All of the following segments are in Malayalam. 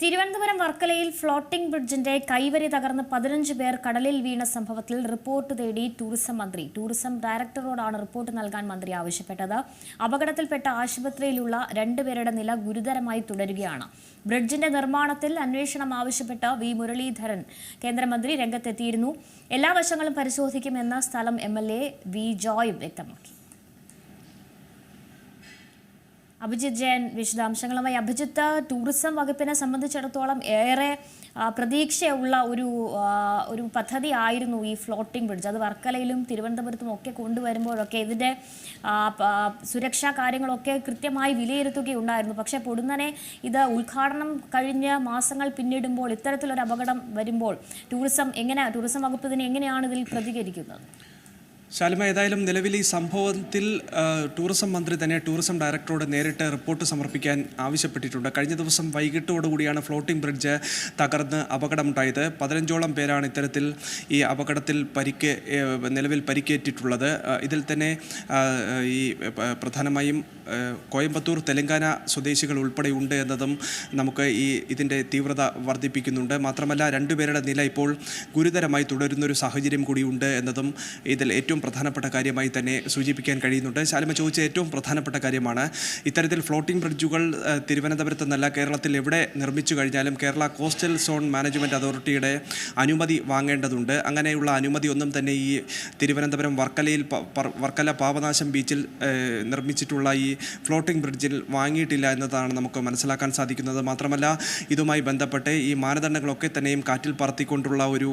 തിരുവനന്തപുരം വർക്കലയിൽ ഫ്ലോട്ടിംഗ് ബ്രിഡ്ജിന്റെ കൈവരി തകർന്ന് പതിനഞ്ച് പേർ കടലിൽ വീണ സംഭവത്തിൽ റിപ്പോർട്ട് തേടി ടൂറിസം മന്ത്രി. ടൂറിസം ഡയറക്ടറോടാണ് റിപ്പോർട്ട് നൽകാൻ മന്ത്രി ആവശ്യപ്പെട്ടത്. അപകടത്തിൽപ്പെട്ട ആശുപത്രിയിലുള്ള രണ്ടുപേരുടെ നില ഗുരുതരമായി തുടരുകയാണ്. ബ്രിഡ്ജിന്റെ നിർമ്മാണത്തിൽ അന്വേഷണം ആവശ്യപ്പെട്ട് വി. മുരളീധരൻ കേന്ദ്രമന്ത്രി രംഗത്തെത്തിയിരുന്നു. എല്ലാ വശങ്ങളും പരിശോധിക്കുമെന്ന് സ്ഥലം എം. എൽ. എ. വി. ജോയും വ്യക്തമാക്കി. അഭിജിത്ത് ജയൻ വിശദാംശങ്ങളുമായി. അഭിജിത്ത് ടൂറിസം വകുപ്പിനെ സംബന്ധിച്ചിടത്തോളം ഏറെ പ്രതീക്ഷയുള്ള ഒരു ഒരു പദ്ധതി ആയിരുന്നു ഈ ഫ്ലോട്ടിംഗ് ബ്രിഡ്ജ് അത് വർക്കലയിലും തിരുവനന്തപുരത്തും ഒക്കെ കൊണ്ടുവരുമ്പോഴൊക്കെ ഇതിന്റെ സുരക്ഷാ കാര്യങ്ങളൊക്കെ കൃത്യമായി വിലയിരുത്തുകയുണ്ടായിരുന്നു. പക്ഷേ പൊടുന്നനെ ഇത് ഉദ്ഘാടനം കഴിഞ്ഞ മാസങ്ങൾ പിന്നിടുമ്പോൾ ഇത്തരത്തിലൊരു അപകടം വരുമ്പോൾ ടൂറിസം എങ്ങനെ ടൂറിസം വകുപ്പ് ഇതിനെ എങ്ങനെയാണ് ഇതിൽ പ്രതികരിക്കുന്നത്? ശാലിമ ഏതായാലും നിലവിൽ ഈ സംഭവത്തിൽ ടൂറിസം മന്ത്രി തന്നെ ടൂറിസം ഡയറക്ടറോട് നേരിട്ട് റിപ്പോർട്ട് സമർപ്പിക്കാൻ ആവശ്യപ്പെട്ടിട്ടുണ്ട്. കഴിഞ്ഞ ദിവസം വൈകിട്ടോടുകൂടിയാണ് ഫ്ലോട്ടിംഗ് ബ്രിഡ്ജ് തകർന്ന് അപകടമുണ്ടായത്. പതിനഞ്ചോളം പേരാണ് ഇത്തരത്തിൽ ഈ അപകടത്തിൽ പരിക്ക് നിലവിൽ പരിക്കേറ്റിട്ടുള്ളത്. ഇതിൽ തന്നെ ഈ പ്രധാനമായും കോയമ്പത്തൂർ തെലങ്കാന സ്വദേശികൾ ഉൾപ്പെടെ ഉണ്ട് എന്നതും നമുക്ക് ഈ ഇതിന്റെ തീവ്രത വർദ്ധിപ്പിക്കുന്നുണ്ട്. മാത്രമല്ല രണ്ടുപേരുടെ നില ഇപ്പോൾ ഗുരുതരമായി തുടരുന്നൊരു സാഹചര്യം കൂടിയുണ്ട് എന്നതും ഇതിൽ ഏറ്റവും പ്രധാനപ്പെട്ട കാര്യമായി തന്നെ സൂചിപ്പിക്കാൻ കഴിയുന്നുണ്ട്. ശാലിമ ചോദിച്ച ഏറ്റവും പ്രധാനപ്പെട്ട കാര്യമാണ് ഇത്തരത്തിൽ ഫ്ലോട്ടിംഗ് ബ്രിഡ്ജുകൾ തിരുവനന്തപുരത്ത് നിന്നല്ല കേരളത്തിൽ എവിടെ നിർമ്മിച്ചു കഴിഞ്ഞാലും കേരള കോസ്റ്റൽ സോൺ മാനേജ്മെന്റ് അതോറിറ്റിയുടെ അനുമതി വാങ്ങേണ്ടതുണ്ട്. അങ്ങനെയുള്ള അനുമതി ഒന്നും തന്നെ ഈ തിരുവനന്തപുരം വർക്കലയിൽ വർക്കല പാപനാശം ബീച്ചിൽ നിർമ്മിച്ചിട്ടുള്ള ഈ ഫ്ലോട്ടിംഗ് ബ്രിഡ്ജിൽ വാങ്ങിയിട്ടില്ല എന്നതാണ് നമുക്ക് മനസ്സിലാക്കാൻ സാധിക്കുന്നത്. മാത്രമല്ല ഇതുമായി ബന്ധപ്പെട്ട് ഈ മാനദണ്ഡങ്ങളൊക്കെ തന്നെയും കാറ്റിൽ പറത്തിക്കൊണ്ടുള്ള ഒരു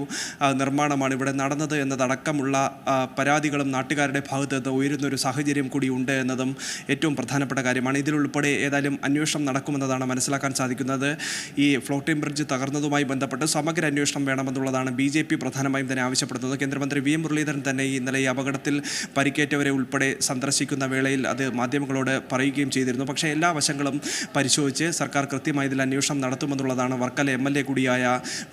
നിർമ്മാണമാണ് ഇവിടെ നടന്നത് എന്നതടക്കമുള്ള പരാതികളും നാട്ടുകാരുടെ ഭാഗത്ത് നിന്ന് ഉയരുന്ന ഒരു സാഹചര്യം കൂടി ഉണ്ട് എന്നതും ഏറ്റവും പ്രധാനപ്പെട്ട കാര്യമാണ്. ഇതിലുൾപ്പെടെ ഏതായാലും അന്വേഷണം നടക്കുമെന്നതാണ് മനസ്സിലാക്കാൻ സാധിക്കുന്നത്. ഈ ഫ്ലോട്ടിംഗ് ബ്രിഡ്ജ് തകർന്നതുമായി ബന്ധപ്പെട്ട് സമഗ്ര അന്വേഷണം വേണമെന്നുള്ളതാണ് ബി ജെ പി പ്രധാനമായും തന്നെ ആവശ്യപ്പെടുന്നത്. കേന്ദ്രമന്ത്രി വി എം മുരളീധരൻ തന്നെ ഇന്നലെ ഈ അപകടത്തിൽ പരിക്കേറ്റവരെ ഉൾപ്പെടെ സന്ദർശിക്കുന്ന വേളയിൽ അത് മാധ്യമങ്ങളോട് പറയുകയും ചെയ്തിരുന്നു. പക്ഷേ എല്ലാ വശങ്ങളും പരിശോധിച്ച് സർക്കാർ കൃത്യമായി ഇതിൽ അന്വേഷണം നടത്തുമെന്നുള്ളതാണ് വർക്കല എം എൽ എ കൂടിയായ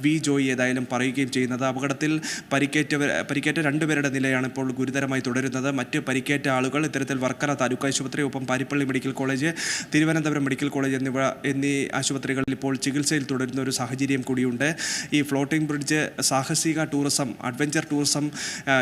വി ജോയി ഏതായാലും പറയുകയും ചെയ്യുന്നത്. അപകടത്തിൽ പരിക്കേറ്റവർ പരിക്കേറ്റ രണ്ടുപേരുടെ നിലയാണ് ഇപ്പോൾ ഗുരുതരമായി തുടരുന്നത്. മറ്റ് പരിക്കേറ്റ ആളുകൾ ഇത്തരത്തിൽ വർക്കല താലൂക്ക് ആശുപത്രി ഒപ്പം Parippally medical college Thiruvananthapuram medical college എന്നിവ എന്നീ ആശുപത്രികളിൽ ഇപ്പോൾ ചികിത്സയിൽ തുടരുന്ന ഒരു സാഹചര്യം കൂടിയുണ്ട്. ഈ ഫ്ലോട്ടിംഗ് ബ്രിഡ്ജ് സാഹസിക ടൂറിസം അഡ്വഞ്ചർ ടൂറിസം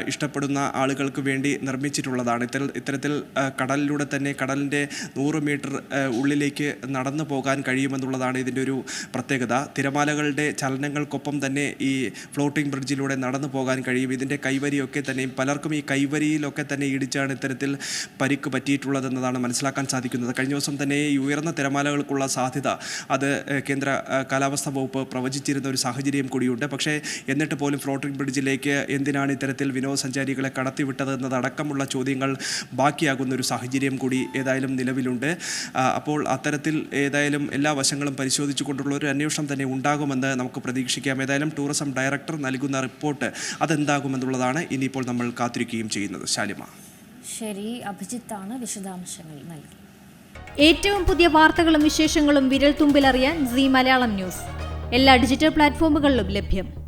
ഇഷ്ടപ്പെടുന്ന ആളുകൾക്ക് വേണ്ടി നിർമ്മിച്ചിട്ടുള്ളതാണ്. ഇത്തരത്തിൽ ഇത്തരത്തിൽ കടലിലൂടെ തന്നെ കടലിന്റെ നൂറ് മീറ്റർ ഉള്ളിലേക്ക് നടന്നു പോകാൻ കഴിയുമെന്നുള്ളതാണ് ഇതിന്റെ ഒരു പ്രത്യേകത. തിരമാലകളുടെ ചലനങ്ങൾക്കൊപ്പം തന്നെ ഈ ഫ്ലോട്ടിംഗ് ബ്രിഡ്ജിലൂടെ നടന്നു പോകാൻ കഴിയും. ഇതിന്റെ കൈവരിയൊക്കെ തന്നെയും പലർക്കും ഈ കൈവരിയിലൊക്കെ തന്നെ ഇടിച്ചാണ് ഇത്തരത്തിൽ പരിക്ക് പറ്റിയിട്ടുള്ളതെന്നതാണ് മനസ്സിലാക്കാൻ സാധിക്കുന്നത്. കഴിഞ്ഞ ദിവസം തന്നെ ഈ ഉയർന്ന തിരമാലകൾക്കുള്ള സാധ്യത അത് കേന്ദ്ര കാലാവസ്ഥാ വകുപ്പ് പ്രവചിച്ചിരുന്ന ഒരു സാഹചര്യം കൂടിയുണ്ട്. പക്ഷേ എന്നിട്ട് പോലും ഫ്ലോട്ടിംഗ് ബ്രിഡ്ജിലേക്ക് എന്തിനാണ് ഇത്തരത്തിൽ വിനോദസഞ്ചാരികളെ കടത്തിവിട്ടത് എന്നതടക്കമുള്ള ചോദ്യങ്ങൾ ബാക്കിയാകുന്ന ഒരു സാഹചര്യം കൂടി ഏതായാലും നിലവിലുണ്ട്. അപ്പോൾ അത്തരത്തിൽ ഏതായാലും എല്ലാ വശങ്ങളും പരിശോധിച്ചുകൊണ്ടുള്ള ഒരു അന്വേഷണം തന്നെ ഉണ്ടാകുമെന്ന് നമുക്ക് പ്രതീക്ഷിക്കാം. ഏതായാലും ടൂറിസം ഡയറക്ടർ നൽകുന്ന റിപ്പോർട്ട് അതെന്താകുമെന്നുള്ളതാണ് ഇനിയിപ്പോൾ നമ്മൾ കാത്തിരിക്കുകയും ചെയ്യുന്നത്. ശാലിമ. ശരി അഭിജിത്താണ് വിശദാംശങ്ങൾ നൽകി. ഏറ്റവും പുതിയ വാർത്തകളും വിശേഷങ്ങളും വിരൽ തുമ്പിലറിയാൻ സി മലയാളം ന്യൂസ്. എല്ലാ ഡിജിറ്റൽ പ്ലാറ്റ്ഫോമുകളിലും ലഭ്യം.